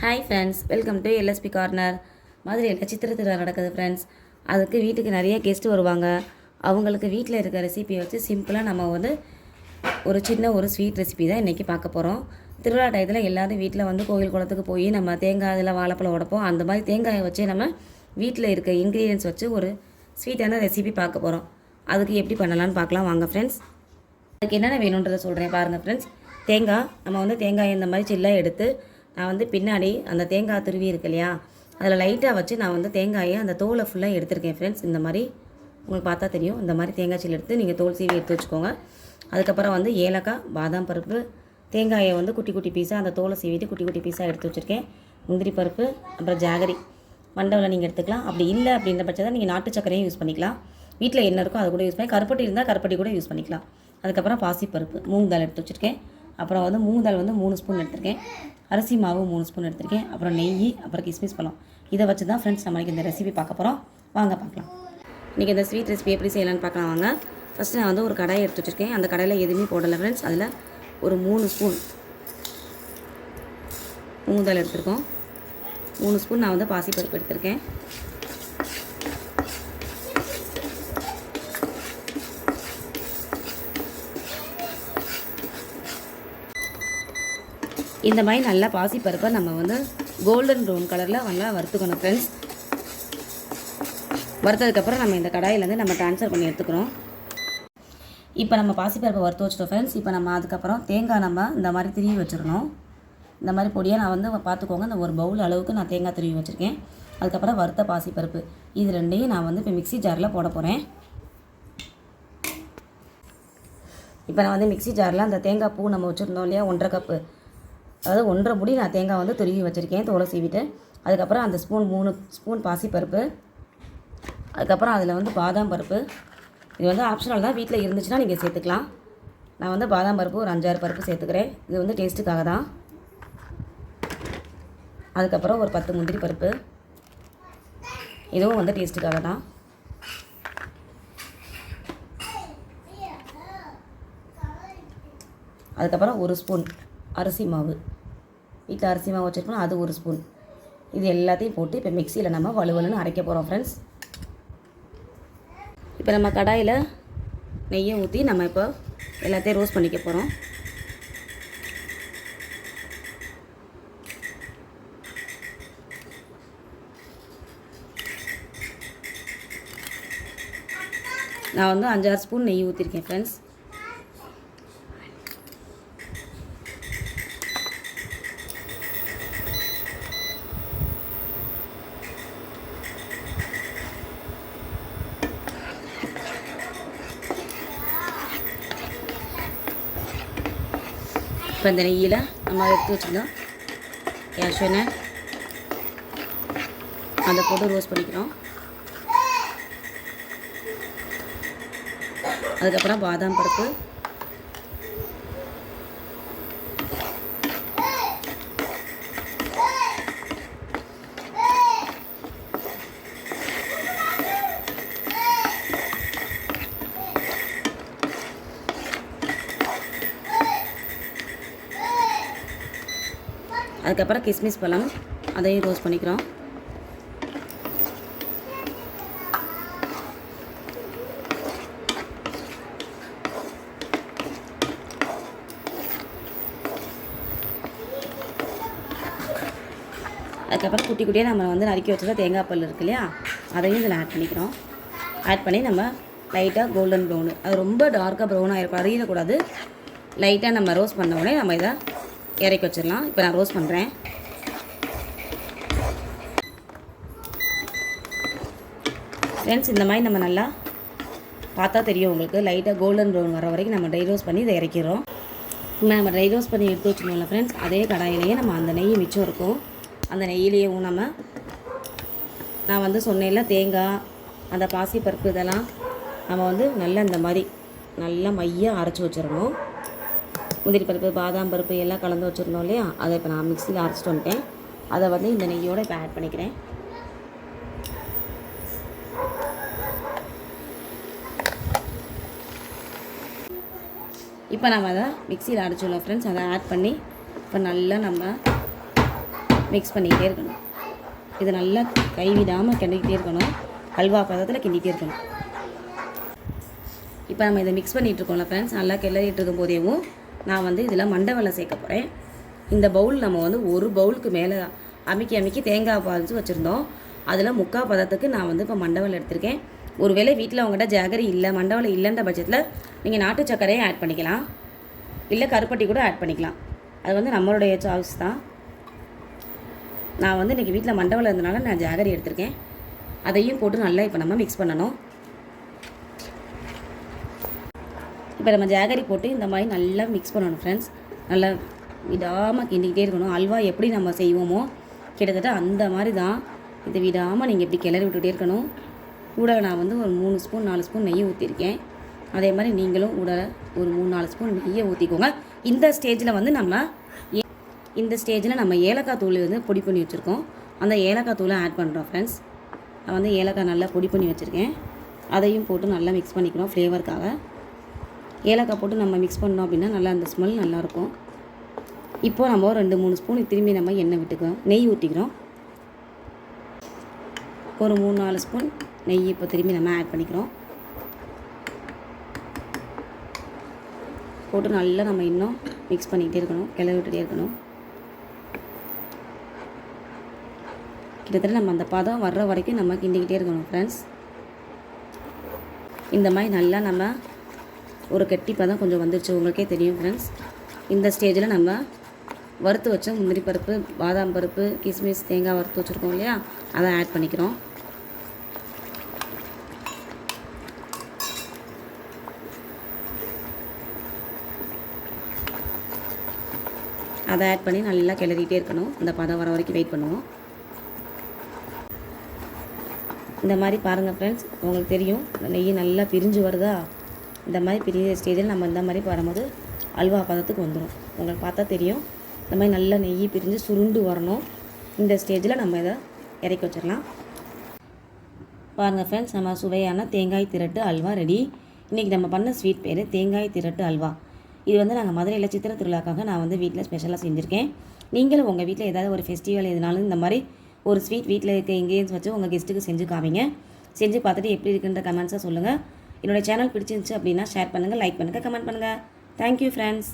Hi friends welcome to LSP corner மதுரையில் சித்திர திருவிழா நடக்குது ஃப்ரெண்ட்ஸ் அதுக்கு வீட்டுக்கு நிறைய கெஸ்ட்டு வருவாங்க. அவங்களுக்கு வீட்டில் இருக்க ரெசிபியை வச்சு சிம்பிளாக நம்ம வந்து ஒரு சின்ன ஒரு ஸ்வீட் ரெசிபி தான் இன்றைக்கி பார்க்க போகிறோம் திருவிழா டயத்தில் எல்லாரும் வீட்டில் வந்து கோவில் குளத்துக்கு போய் நம்ம தேங்காய் இதில் வாழைப்பழம் உடைப்போம். அந்த மாதிரி தேங்காயை வச்சு நம்ம வீட்டில் இருக்க இன்க்ரீடியன்ஸ் வச்சு ஒரு ஸ்வீட்டான ரெசிபி பார்க்க போகிறோம் அதுக்கு எப்படி பண்ணலான்னு பார்க்கலாம். வாங்க ஃப்ரெண்ட்ஸ் அதுக்கு என்னென்ன வேணுன்றதை சொல்கிறேன் பாருங்கள் ஃப்ரெண்ட்ஸ் தேங்காய் நம்ம வந்து தேங்காய் இந்த மாதிரி சில்லாக எடுத்து நான் வந்து பின்னாடி அந்த தேங்காய் துருவி இருக்கு இல்லையா? அதில் லைட்டாக வச்சு நான் வந்து தேங்காயை அந்த தோலை ஃபுல்லாக எடுத்திருக்கேன் ஃப்ரெண்ட்ஸ் இந்த மாதிரி உங்களுக்கு பார்த்தா தெரியும். இந்த மாதிரி தேங்காய் சீல் எடுத்து நீங்கள் தோல் சீவி எடுத்து வச்சுக்கோங்க. அதுக்கப்புறம் வந்து ஏலக்காய் பாதாம் பருப்பு தேங்காயை வந்து குட்டி குட்டி பீஸாக அந்த தோலை சீவிட்டு குட்டி குட்டி பீஸாக எடுத்து வச்சுருக்கேன். முந்திரி பருப்பு அப்புறம் ஜாகரி. மண்டவில் நீங்கள் எடுத்துக்கலாம். அப்படி இல்லை அப்படின்ற பட்சத்தில் நீங்கள் நாட்டு சக்கரையும் யூஸ் பண்ணிக்கலாம். வீட்டில் என்ன இருக்கோ அது கூட யூஸ் பண்ணி கருப்பட்டி இருந்தால் கருப்பட்டி கூட யூஸ் பண்ணிக்கலாம். அதுக்கப்புறம் பாசிப்பருப்பு மூங் தால் எடுத்து வச்சுருக்கேன். அப்புறம் வந்து மூங் தால் வந்து மூணு ஸ்பூன் எடுத்திருக்கேன். அரிசி மாவு மூணு ஸ்பூன் எடுத்திருக்கேன். அப்புறம் நெய் அப்புறம் கிஸ்மிஸ் பழம். இதை வச்சு தான் ஃப்ரெண்ட்ஸ் நம்மளுக்கு இந்த ரெசிபி பார்க்க போகிறோம் வாங்க பார்க்கலாம். இன்றைக்கி இந்த ஸ்வீட் ரெசிபி எப்படி செய்யலாம்னு பார்க்கலாம் வாங்க. ஃபஸ்ட்டு நான் வந்து ஒரு கடாயை எடுத்து வச்சுருக்கேன் அந்த கடையில் எதுவுமே போடலை ஃப்ரெண்ட்ஸ் அதில் ஒரு மூணு ஸ்பூன் மூந்தல் எடுத்திருக்கோம். மூணு ஸ்பூன் நான் வந்து பாசிப்பருப்பு எடுத்திருக்கேன். இந்த மாதிரி நல்லா பாசிப்பருப்பை நம்ம வந்து கோல்டன் ப்ரௌன் கலரில் நல்லா வறுத்துக்கணும் ஃப்ரெண்ட்ஸ் வறுத்ததுக்கப்புறம் நம்ம இந்த கடாயிலேருந்து நம்ம ட்ரான்ஸ்ஃபர் பண்ணி எடுத்துக்கிறோம். இப்போ நம்ம பாசிப்பருப்பை வறுத்து வச்சிட்டோம் ஃப்ரெண்ட்ஸ் இப்போ நம்ம அதுக்கப்புறம் தேங்காய் நம்ம இந்த மாதிரி திருவி வச்சிடணும். இந்த மாதிரி பொடியாக நான் வந்து பார்த்துக்கோங்க இந்த ஒரு பவுல் அளவுக்கு நான் தேங்காய் திருவி வச்சுருக்கேன். அதுக்கப்புறம் வறுத்த பாசிப்பருப்பு இது ரெண்டையும் நான் வந்து இப்போ மிக்ஸி ஜாரில் போட போகிறேன் இப்போ நான் வந்து மிக்சி ஜாரில் அந்த தேங்காய் பூ நம்ம வச்சுருந்தோம் இல்லையா ஒன்றரை கப்பு அதாவது ஒன்றரை முடி நான் தேங்காய் வந்து துருவி வச்சுருக்கேன் தோலை சீவிட்டு. அதுக்கப்புறம் அந்த ஸ்பூன் மூணு ஸ்பூன் பாசிப்பருப்பு அதுக்கப்புறம் அதில் வந்து பாதாம் பருப்பு. இது வந்து ஆப்ஷனல் தான் வீட்டில் இருந்துச்சுன்னா நீங்கள் சேர்த்துக்கலாம். நான் வந்து பாதாம் பருப்பு ஒரு அஞ்சாறு பருப்பு சேர்த்துக்கிறேன். இது வந்து டேஸ்ட்டுக்காக தான். அதுக்கப்புறம் ஒரு பத்து முந்திரி பருப்பு. இதுவும் வந்து டேஸ்ட்டுக்காக தான். அதுக்கப்புறம் ஒரு ஸ்பூன் அரிசி மாவு. வீட்டில் அரிசி மாவு வச்சுருக்கோம் அது ஒரு ஸ்பூன் இது எல்லாத்தையும் போட்டு இப்போ மிக்சியில் நம்ம வலுவலுன்னு அரைக்க போகிறோம் ஃப்ரெண்ட்ஸ் இப்போ நம்ம கடாயில் நெய்யை ஊற்றி நம்ம இப்போ எல்லாத்தையும் ரோஸ்ட் பண்ணிக்க போகிறோம் நான் வந்து அஞ்சாறு ஸ்பூன் நெய் ஊற்றிருக்கேன் ஃப்ரெண்ட்ஸ் இப்போ இந்த நெய்யில் நம்ம எடுத்து வச்சுருந்தோம் கேஷ்யூனை அதை போட்டு ரோஸ்ட் பண்ணிக்கிறோம். அதுக்கப்புறம் பாதாம் பருப்பு. அதுக்கப்புறம் கிஸ்மிஸ் பழம் அதையும் ரோஸ்ட் பண்ணிக்கிறோம். அதுக்கப்புறம் குட்டி குட்டியாக நம்ம வந்து நறுக்கி வச்சத தேங்காய் பல் இருக்கு இல்லையா? அதையும் இதில் ஆட் பண்ணிக்கிறோம். ஆட் பண்ணி நம்ம லைட்டாக கோல்டன் ப்ரௌனு அது ரொம்ப டார்க்காக ப்ரௌனாக இருக்கும் அறியக்கூடாது லைட்டாக நம்ம ரோஸ்ட் பண்ண உடனே நம்ம இதை இறக்கி வச்சிடலாம். இப்போ நான் ரோஸ்ட் பண்ணுறேன் ஃப்ரெண்ட்ஸ் இந்த மாதிரி நம்ம நல்லா பார்த்தா தெரியும் உங்களுக்கு. லைட்டாக கோல்டன் ப்ரௌன் வர வரைக்கும் நம்ம ட்ரை ரோஸ்ட் பண்ணி இதை இறக்கிறோம் இப்போ நம்ம ட்ரை ரோஸ்ட் பண்ணி எடுத்து வச்சுக்கோங்கள ஃப்ரெண்ட்ஸ் அதே கடாயிலேயே நம்ம அந்த நெய் மிச்சம் இருக்கும். அந்த நெய்யிலேயும் நம்ம நான் வந்து சொன்னேன்ல தேங்காய் அந்த பாசிப்பருப்பு இதெல்லாம் நம்ம வந்து நல்லா இந்த மாதிரி நல்லா மையாக அரைச்சி வச்சிடணும். முந்திரி பருப்பு பாதாம் பருப்பு எல்லாம் கலந்து வச்சுருந்தோம் இல்லையா? அதை இப்போ நான் மிக்சியில் அரைச்சிட்டு வந்துட்டேன். அதை வந்து இந்த நெய்யோடு இப்போ ஆட் பண்ணிக்கிறேன். இப்போ நம்ம அதை மிக்சியில் அரைச்சிடலாம் ஃப்ரெண்ட்ஸ் அதை ஆட் பண்ணி இப்போ நல்லா நம்ம மிக்ஸ் பண்ணிக்கிட்டே இருக்கணும். இது நல்லா கைவிடாமல் கிண்டிக்கிட்டே இருக்கணும். அல்வா பதத்தில் கிண்டிகிட்டே இருக்கணும். இப்போ நம்ம இதை மிக்ஸ் பண்ணிகிட்டு இருக்கோம்ல ஃப்ரெண்ட்ஸ் நல்லா கிளறிட்டு இருக்கும் போதேவும் நான் வந்து இதில் மண்டவெல்லம் சேர்க்க போகிறேன் இந்த பவுல் நம்ம வந்து ஒரு பவுலுக்கு மேலே அமைக்கி அமைக்கி தேங்காய் பாதிச்சு வச்சுருந்தோம். அதில் முக்கால் பதத்துக்கு நான் வந்து இப்போ மண்டவெல்லம் எடுத்திருக்கேன். ஒருவேளை வீட்டில் அவங்ககிட்ட ஜாகரி இல்லை மண்டவெல்லம் இல்லைன்ற பட்சத்தில் நீங்கள் நாட்டு சர்க்கரையும் ஆட் பண்ணிக்கலாம். இல்லை கருப்பட்டி கூட ஆட் பண்ணிக்கலாம். அது வந்து நம்மளுடைய சாய்ஸ் தான். நான் வந்து இன்றைக்கி வீட்டில் மண்டவெல்லம் இருந்தனால நான் ஜாகரி எடுத்திருக்கேன். அதையும் போட்டு நல்லா இப்போ நம்ம மிக்ஸ் பண்ணணும். இப்போ நம்ம ஜாகரி போட்டு இந்த மாதிரி நல்லா மிக்ஸ் பண்ணணும் ஃப்ரெண்ட்ஸ் நல்லா விடாமல் கிண்டிக்கிட்டே இருக்கணும். அல்வா எப்படி நம்ம செய்வோமோ கிட்டத்தட்ட அந்த மாதிரி தான் இது விடாமல் நீங்கள் இப்படி கிளறி விட்டுகிட்டே இருக்கணும். கூட நான் வந்து ஒரு மூணு ஸ்பூன் நாலு ஸ்பூன் நெய் ஊற்றிருக்கேன் அதே மாதிரி நீங்களும் கூட ஒரு மூணு நாலு ஸ்பூன் நெய்யை ஊற்றிக்கோங்க இந்த ஸ்டேஜில் வந்து நம்ம ஏ- இந்த ஸ்டேஜில் நம்ம ஏலக்காய் தூள் வந்து பொடி பண்ணி வச்சுருக்கோம். அந்த ஏலக்காய் தூளை ஆட் பண்ணுறோம் ஃப்ரெண்ட்ஸ் நான் வந்து ஏலக்காய் நல்லா பொடி பண்ணி வச்சுருக்கேன். அதையும் போட்டு நல்லா மிக்ஸ் பண்ணிக்கிறோம் ஃப்ளேவருக்காக ஏலக்காய் போட்டு நம்ம மிக்ஸ் பண்ணோம் அப்படின்னா நல்லா அந்த ஸ்மெல் நல்லாயிருக்கும். இப்போது நம்ம ரெண்டு மூணு ஸ்பூன் திரும்பி நம்ம எண்ணெய் விட்டுக்கிறோம். நெய் ஊற்றிக்கிறோம் ஒரு மூணு நாலு ஸ்பூன் நெய் இப்போ திரும்பி நம்ம ஆட் பண்ணிக்கிறோம். போட்டு நல்லா நம்ம இன்னும் மிக்ஸ் பண்ணிக்கிட்டே இருக்கணும். கிளறி விட்டுட்டே இருக்கணும். கிட்டத்தட்ட நம்ம அந்த பதம் வர்ற வரைக்கும் நம்ம கிண்டிக்கிட்டே இருக்கணும் ஃப்ரெண்ட்ஸ் இந்த மாதிரி நல்லா நம்ம ஒரு கெட்டிப்பாக தான் கொஞ்சம் வந்துருச்சு. உங்களுக்கே தெரியும் ஃப்ரெண்ட்ஸ் இந்த ஸ்டேஜில் நம்ம வறுத்து வச்ச முந்திரி பருப்பு பாதாம் பருப்பு கிஸ்மிஸ் தேங்காய் வறுத்து வச்சுருக்கோம் இல்லையா? அதை ஆட் பண்ணிக்கிறோம். அதை ஆட் பண்ணி நல்லா கிளறிட்டே இருக்கணும். இந்த பதம் வர வரைக்கும் வெயிட் பண்ணுவோம். இந்த மாதிரி பாருங்கள் ஃப்ரெண்ட்ஸ் உங்களுக்கு தெரியும் நெய் நல்லா பிரிஞ்சு வருதா? இந்த மாதிரி பெரிய ஸ்டேஜில் நம்ம இந்த மாதிரி வரும்போது அல்வா பதத்துக்கு வந்துடும் உங்களுக்கு பார்த்தா தெரியும். இந்த மாதிரி நல்லா நெய் பிரிஞ்சு சுருண்டு வரணும். இந்த ஸ்டேஜில் நம்ம இதை இறக்கி வச்சிடலாம். பாருங்கள் ஃப்ரெண்ட்ஸ் நம்ம சுவையான தேங்காய் திரட்டு அல்வா ரெடி இன்றைக்கி நம்ம பண்ண ஸ்வீட் பேர் தேங்காய் திரட்டு அல்வா. இது வந்து நாங்கள் மதுரையில் சித்திர திருவிழாக்காக நான் வந்து வீட்டில் ஸ்பெஷலாக செஞ்சுருக்கேன். நீங்களும் உங்கள் வீட்டில் ஏதாவது ஒரு ஃபெஸ்டிவல் எதுனாலும் இந்த மாதிரி ஒரு ஸ்வீட் வீட்டில் இருக்க இன்க்ரீடியன்ஸ் வச்சு உங்கள் கெஸ்ட்டுக்கு செஞ்சு காமிங்க. செஞ்சு பார்த்துட்டு எப்படி இருக்குன்ற கமெண்ட்ஸை சொல்லுங்கள் என்னோட சேனல் பிடிச்சிருந்துச்சு அப்படின்னா ஷேர் பண்ணுங்கள் லைக் பண்ணுங்கள் கமெண்ட் பண்ணுங்கள் தேங்க்யூ ஃப்ரெண்ட்ஸ்